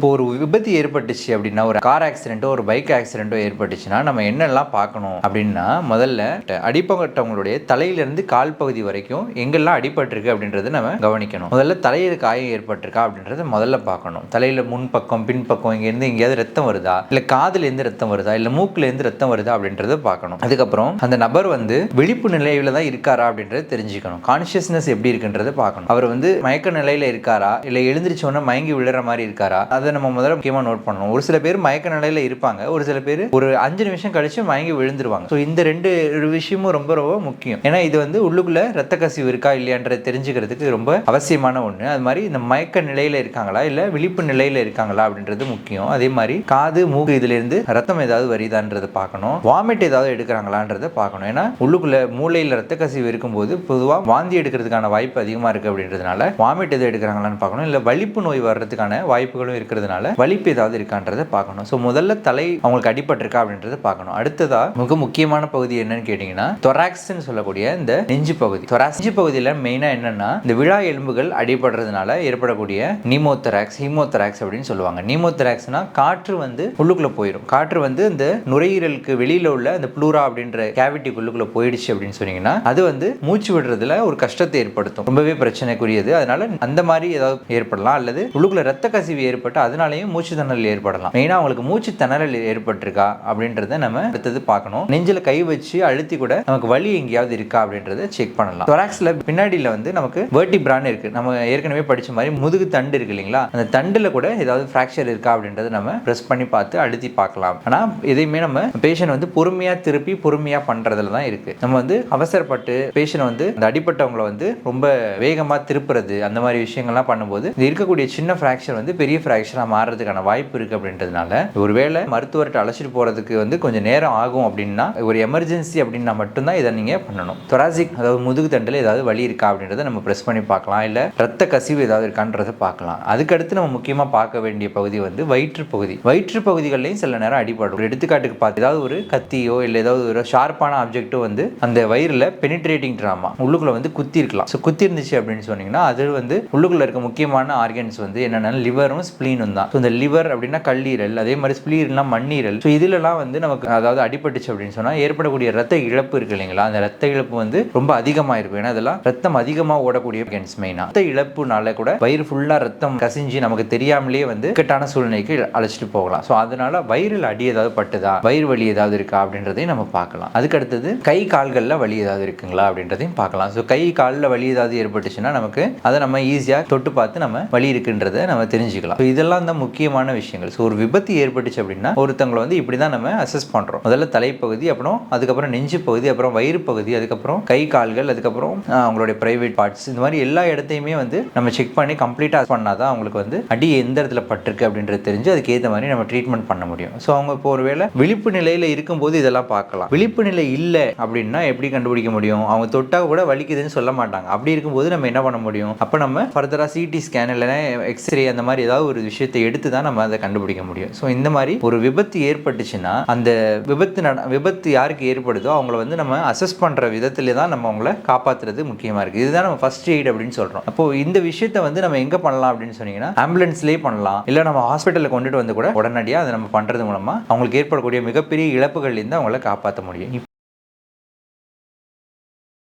இப்போ ஒரு விபத்து ஏற்பட்டுச்சு அப்படின்னா ஒரு கார் ஆக்சிடென்ட்டோ ஒரு பைக் ஆக்சிடென்ட்டோ ஏற்பட்டுச்சுன்னா நம்ம என்னெல்லாம் பார்க்கணும் அப்படின்னா முதல்ல அடிப்பட்டவங்களுடைய தலையிலிருந்து கால் பகுதி வரைக்கும் எங்கெல்லாம் அடிபட்டிருக்கு அப்படின்றத நம்ம கவனிக்கணும். முதல்ல தலையில் காயம் ஏற்பட்டிருக்கா அப்படின்றத முதல்ல பார்க்கணும். தலையில் முன் பக்கம் பின் பக்கம் இங்கேருந்து எங்கேயாவது ரத்தம் வருதா? இல்லை காதுலேருந்து ரத்தம் வருதா? இல்லை மூக்குலேருந்து ரத்தம் வருதா அப்படின்றத பார்க்கணும். அதுக்கப்புறம் அந்த நபர் வந்து விழிப்பு நிலையில தான் இருக்காரா அப்படின்றத தெரிஞ்சுக்கணும். கான்சியஸ்னஸ் எப்படி இருக்குன்றத பார்க்கணும். அவர் வந்து மயக்க நிலையில் இருக்காரா? இல்லை எழுந்திரிச்ச உடனே மயங்கி விழுற மாதிரி இருக்காரா? அதை நம்ம முதல்ல முக்கியமாக நோட் பண்ணணும். ஒரு சில பேர் மயக்க நிலையில் இருப்பாங்க. ஒரு சில பேர் ஒரு அஞ்சு நிமிஷம் கழிச்சு மயங்கி விழுந்துருவாங்க. ஸோ இந்த ரெண்டு விஷயமும் ரொம்ப ரொம்ப முக்கியம். ஏன்னா இது வந்து உள்ளுக்குள்ள ரத்த கசிவு இருக்கா இல்லையான்றதை தெரிஞ்சுக்கிறதுக்கு ரொம்ப அவசியமான ஒன்று அது மாதிரி இந்த மயக்க நிலையில் இருக்காங்களா? இல்லை விழிப்பு நிலையில் இருக்காங்களா? அப்படின்றது முக்கியம். அதே மாதிரி காது மூக்கு இதுல இருந்து ரத்தம் ஏதாவது வருதான்றதை பார்க்கணும். வாமிட் ஏதாவது எடுக்கிறாங்களான்றதை பார்க்கணும். ஏன்னா உள்ளுக்குள்ள மூளையில் ரத்த கசிவு இருக்கும்போது பொதுவாக வாந்தி எடுக்கிறதுக்கான வாய்ப்பு அதிகமாக இருக்குது அப்படின்றதுனால வாமிட் எது எடுக்கிறாங்களான்னு பார்க்கணும். இல்லை வலிப்பு நோய் வர்றதுக்கான வாய்ப்புகளும் இருக்கிறது இருக்கிறதுனால வலிப்பு ஏதாவது இருக்கான்றதை பார்க்கணும். ஸோ முதல்ல தலை அவங்களுக்கு அடிபட்டிருக்கா அப்படின்றத பார்க்கணும். அடுத்ததா மிக முக்கியமான பகுதி என்னன்னு கேட்டிங்கன்னா தொராக்ஸ்ன்னு சொல்லக்கூடிய இந்த நெஞ்சு பகுதி. தொராக்ஸ் நெஞ்சு பகுதியில் மெயினாக என்னன்னா இந்த விழா எலும்புகள் அடிபடுறதுனால ஏற்படக்கூடிய நீமோதராக்ஸ் ஹீமோதராக்ஸ் அப்படின்னு சொல்லுவாங்க. நீமோதராக்ஸ்னா காற்று வந்து உள்ளுக்குள்ள போயிடும் காற்று வந்து இந்த நுரையீரலுக்கு வெளியில் உள்ள அந்த ப்ளூரா அப்படின்ற கேவிட்டிக்குள்ளுக்குள்ள போயிடுச்சு அப்படின்னு சொன்னீங்கன்னா அது வந்து மூச்சு விடுறதுல ஒரு கஷ்டத்தை ஏற்படுத்தும். ரொம்பவே பிரச்சனைக்குரியது. அதனால அந்த மாதிரி ஏதாவது ஏற்படலாம். அல்லது உள்ளுக்குள்ள ரத்த கசிவு ஏற்பட்டு அதனாலையும் மூச்சு திணறல் ஏற்படலாம். மெயினாக அவங்களுக்கு மூச்சு திணறல் ஏற்பட்டிருக்கா அப்படின்றத நம்ம அடுத்தது பார்க்கணும். நெஞ்சில் கை வச்சு அழுத்தி கூட நமக்கு வலி எங்கேயாவது இருக்கா அப்படின்றத செக் பண்ணலாம். தொராக்ஸில் பின்னாடியில் வந்து நமக்கு வேர்டிபிரான் இருக்குது நம்ம ஏற்கனவே படிச்ச மாதிரி முதுகு தண்டு இருக்கு இல்லைங்களா? அந்த தண்டில் கூட ஏதாவது ஃப்ராக்சர் இருக்கா அப்படின்றத நம்ம ப்ரெஸ் பண்ணி பார்த்து அழுத்தி பார்க்கலாம். ஆனால் எதையுமே நம்ம பேஷண்ட் வந்து பொறுமையாக திருப்பி பொறுமையாக பண்ணுறதுல தான் இருக்குது நம்ம வந்து அவசரப்பட்டு பேஷண்ட் வந்து அந்த அடிப்பட்டவங்களை வந்து ரொம்ப வேகமாக திருப்புறது அந்த மாதிரி விஷயங்கள்லாம் பண்ணும்போது இது இருக்கக்கூடிய சின்ன ஃப்ராக்சர் வந்து பெரிய ஃப்ராக்சர் ஃப்ராக்சராக மாறுறதுக்கான வாய்ப்பு இருக்குது அப்படின்றதுனால ஒருவேளை மருத்துவர்கிட்ட அழைச்சிட்டு போகிறதுக்கு வந்து கொஞ்சம் நேரம் ஆகும் அப்படின்னா ஒரு எமர்ஜென்சி அப்படின்னா மட்டும்தான் இதை நீங்கள் பண்ணணும். தொராசிக் அதாவது முதுகு தண்டில் ஏதாவது வலி இருக்கா அப்படின்றத நம்ம ப்ரெஸ் பண்ணி பார்க்கலாம். இல்லை ரத்த கசிவு ஏதாவது இருக்கான்றதை பார்க்கலாம். அதுக்கடுத்து நம்ம முக்கியமாக பார்க்க வேண்டிய பகுதி வந்து வயிற்று பகுதி வயிற்று பகுதிகள்லையும் சில நேரம் அடிபடும். ஒரு எடுத்துக்காட்டுக்கு பார்த்து ஏதாவது ஒரு கத்தியோ இல்லை ஏதாவது ஒரு ஷார்ப்பான ஆப்ஜெக்ட்டோ வந்து அந்த வயிறில் பெனிட்ரேட்டிங் ட்ராமா உள்ளுக்குள்ளே வந்து குத்தி இருக்கலாம். ஸோ குத்தி இருந்துச்சு அப்படின்னு சொன்னீங்கன்னா அது வந்து உள்ளுக்குள்ளே இருக்க முக்கியமான ஆர்கன்ஸ் வந்து என்னென்னா லிவரும் ஸ்ப்ளீனும் தான் ஸோ இந்த லிவர் அப்படின்னா கல்லீரல் அதே மாதிரி ஸ்பிளீர்னா மண்ணீரல். ஸோ இதுலலாம் வந்து நமக்கு அதாவது அடிபட்டுச்சு அப்படின்னு சொன்னால் ஏற்படக்கூடிய ரத்த இழப்பு இருக்கு இல்லைங்களா? அந்த ரத்த இழப்பு வந்து ரொம்ப அதிகமாக இருக்கும் ஏன்னா அதெல்லாம் ரத்தம் அதிகமாக ஓடக்கூடிய கேன்ஸ் மெயினாக ரத்த இழப்புனால கூட வயிறு ஃபுல்லாக ரத்தம் கசிஞ்சு நமக்கு தெரியாமலேயே வந்து இக்கட்டான சூழ்நிலைக்கு அழைச்சிட்டு போகலாம். ஸோ அதனால வயிறில் அடி ஏதாவது பட்டுதா? வயிறு வலி ஏதாவது இருக்கா? அப்படின்றதையும் நம்ம பார்க்கலாம். அதுக்கு அடுத்தது கை கால்களில் வலி ஏதாவது இருக்குங்களா? அப்படின்றதையும் பார்க்கலாம். ஸோ கை காலில் வலி ஏதாவது ஏற்பட்டுச்சுன்னா நமக்கு அதை நம்ம ஈஸியாக தொட்டு பார்த்து நம்ம வலி இருக்குன்றதை நம்ம தெரிஞ்சுக்கலாம். ஸோ இதெல்லாம் தான் முக்கியமான விஷயங்கள். ஸோ ஒரு விபத்து ஏற்பட்டுச்சு அப்படின்னா ஒருத்தங்களை வந்து இப்படி தான் நம்ம அசஸ் பண்ணுறோம் முதல்ல தலைப்பகுதி அப்புறம் அதுக்கப்புறம் நெஞ்சு பகுதி அப்புறம் வயிறு பகுதி அதுக்கப்புறம் கை கால்கள் அதுக்கப்புறம் அவங்களுடைய பிரைவேட் பார்ட்ஸ் இந்த மாதிரி எல்லா இடத்தையுமே வந்து நம்ம செக் பண்ணி கம்ப்ளீட்டாக பண்ணாதான் அவங்களுக்கு வந்து அடி எந்த இடத்துல பட்டிருக்கு அப்படின்றது தெரிஞ்சு அதுக்கேற்ற மாதிரி நம்ம ட்ரீட்மெண்ட் பண்ண முடியும். ஸோ அவங்க இப்போ ஒருவேளை விழிப்பு நிலையில் இருக்கும்போது இதெல்லாம் பார்க்கலாம். விழிப்பு நிலை இல்லை அப்படின்னா எப்படி கண்டுபிடிக்க முடியும்? அவங்க தொட்டா கூட வலிக்குதுன்னு சொல்ல மாட்டாங்க. அப்படி இருக்கும்போது நம்ம என்ன பண்ண முடியும்? அப்போ நம்ம ஃபர்தராக சிடி ஸ்கேன் இல்லைன்னா எக்ஸ்ரே அந்த மாதிரி ஏதாவது ஒரு விஷயத்தை எடுத்து தான் நம்ம அதை கண்டுபிடிக்க முடியும். ஸோ இந்த மாதிரி ஒரு விபத்து ஏற்பட்டுச்சுன்னா அந்த விபத்து நட விபத்து யாருக்கு ஏற்படுதோ அவங்கள வந்து நம்ம அசஸ் பண்ணுற விதத்துல தான் நம்ம அவங்கள காப்பாற்றுறது முக்கியமாக இருக்குது இதுதான் நம்ம ஃபர்ஸ்ட் எய்ட் அப்படின்னு சொல்கிறோம் அப்போ இந்த விஷயத்தை வந்து நம்ம எங்கே பண்ணலாம் அப்படின்னு சொன்னீங்கன்னா ஆம்புலன்ஸ்லேயே பண்ணலாம். இல்லை நம்ம ஹாஸ்பிட்டலில் கொண்டுட்டு வந்து கூட உடனடியாக அதை நம்ம பண்ணுறது மூலமாக அவங்களுக்கு ஏற்படக்கூடிய மிகப்பெரிய இழப்புகள்லேருந்து அவங்கள காப்பாற்ற முடியும்.